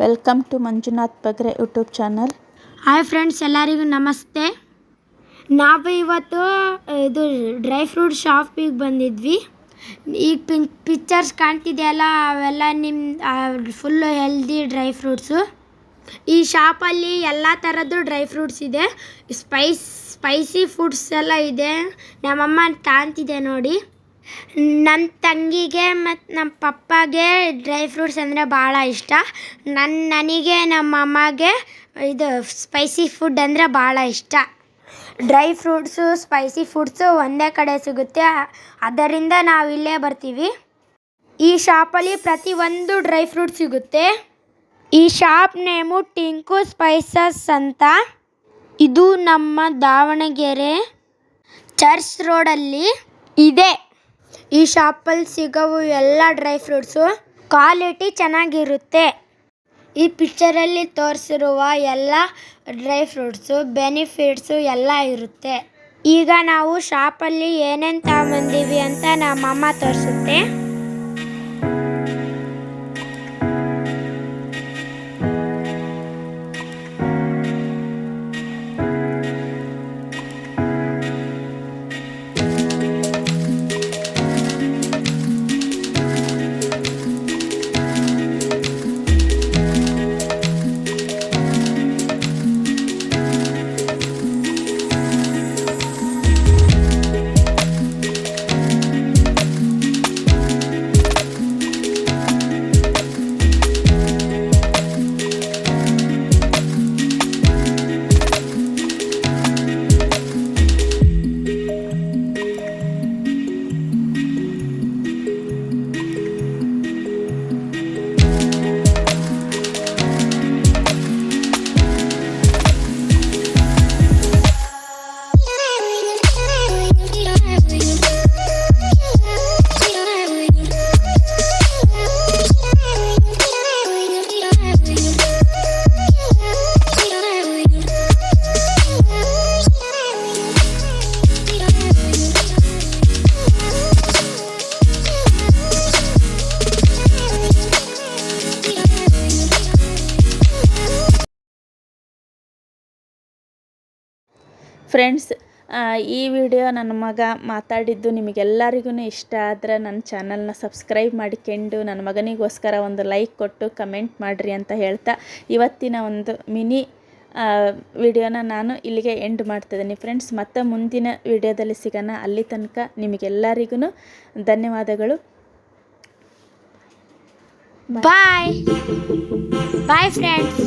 Welcome to Manjunath Bagre YouTube channel hi friends ಎಲ್ಲರಿಗೂ ನಮಸ್ತೆ. ನಾವು ಇವತ್ತು ಇದು ಡ್ರೈ ಫ್ರೂಟ್ ಶಾಪಿಗೆ ಬಂದಿದ್ವಿ. ಈಗ ಪಿನ್ ಪಿಕ್ಚರ್ಸ್ ಕಾಣ್ತಿದೆಯಲ್ಲ, ಅವೆಲ್ಲ ನಿಮ್ಮ ಫುಲ್ಲು ಹೆಲ್ದಿ ಡ್ರೈ ಫ್ರೂಟ್ಸು ಈ ಶಾಪಲ್ಲಿ ಎಲ್ಲ ಥರದ್ದು ಡ್ರೈ ಫ್ರೂಟ್ಸ್ ಇದೆ. ಸ್ಪೈಸ್ ಸ್ಪೈಸಿ ಫುಡ್ಸ್ ಎಲ್ಲ ಇದೆ. ನಮ್ಮಮ್ಮ ಕಾಣ್ತಿದೆ ನೋಡಿ. ನನ್ನ ತಂಗಿಗೆ ಮತ್ತು ನಮ್ಮ ಪಪ್ಪಗೆ ಡ್ರೈ ಫ್ರೂಟ್ಸ್ ಅಂದರೆ ಭಾಳ ಇಷ್ಟ. ನನ್ನ ನನಗೆ ನಮ್ಮ ಅಮ್ಮಗೆ ಇದು ಸ್ಪೈಸಿ ಫುಡ್ ಅಂದರೆ ಭಾಳ ಇಷ್ಟ. ಡ್ರೈ ಫ್ರೂಟ್ಸು, ಸ್ಪೈಸಿ ಫುಡ್ಸು ಒಂದೇ ಕಡೆ ಸಿಗುತ್ತೆ. ಅದರಿಂದ ನಾವು ಇಲ್ಲೇ ಬರ್ತೀವಿ. ಈ ಶಾಪಲ್ಲಿ ಪ್ರತಿಯೊಂದು ಡ್ರೈ ಫ್ರೂಟ್ ಸಿಗುತ್ತೆ. ಈ ಶಾಪ್ ನೇಮು ಟಿಂಕು ಸ್ಪೈಸಸ್ ಅಂತ. ಇದು ನಮ್ಮ ದಾವಣಗೆರೆ ಚರ್ಚ್ ರೋಡಲ್ಲಿ ಇದೆ. ಈ ಶಾಪಲ್ಲಿ ಸಿಗೋವು ಎಲ್ಲ ಡ್ರೈ ಫ್ರೂಟ್ಸು. ಕ್ವಾಲಿಟಿ ಚೆನ್ನಾಗಿರುತ್ತೆ. ಈ ಪಿಕ್ಚರಲ್ಲಿ ತೋರಿಸಿರುವ ಎಲ್ಲ ಡ್ರೈ ಫ್ರೂಟ್ಸು, ಬೆನಿಫಿಟ್ಸು ಎಲ್ಲ ಇರುತ್ತೆ. ಈಗ ನಾವು ಶಾಪಲ್ಲಿ ಏನೇನು ತಗೊಂಬಂದೀವಿ ಅಂತ ನಮ್ಮಮ್ಮ ತೋರಿಸುತ್ತೆ. ಫ್ರೆಂಡ್ಸ್ ಈ ವಿಡಿಯೋ ನನ್ನ ಮಗ ಮಾತಾಡಿದ್ದು ನಿಮಗೆಲ್ಲರಿಗೂ ಇಷ್ಟ ಆದರೆ ನನ್ನ ಚಾನಲ್ನ ಸಬ್ಸ್ಕ್ರೈಬ್ ಮಾಡಿಕೊಂಡು ನನ್ನ ಮಗನಿಗೋಸ್ಕರ ಒಂದು ಲೈಕ್ ಕೊಟ್ಟು ಕಮೆಂಟ್ ಮಾಡಿರಿ ಅಂತ ಹೇಳ್ತಾ ಇವತ್ತಿನ ಒಂದು ಮಿನಿ ವಿಡಿಯೋನ ನಾನು ಇಲ್ಲಿಗೆ ಎಂಡ್ ಮಾಡ್ತಿದ್ದೀನಿ ಫ್ರೆಂಡ್ಸ್ ಮತ್ತೆ ಮುಂದಿನ ವಿಡಿಯೋದಲ್ಲಿ ಸಿಗೋಣ. ಅಲ್ಲಿ ತನಕ ನಿಮಗೆಲ್ಲರಿಗೂ ಧನ್ಯವಾದಗಳು. ಬಾಯ್ ಬಾಯ್ ಫ್ರೆಂಡ್ಸ್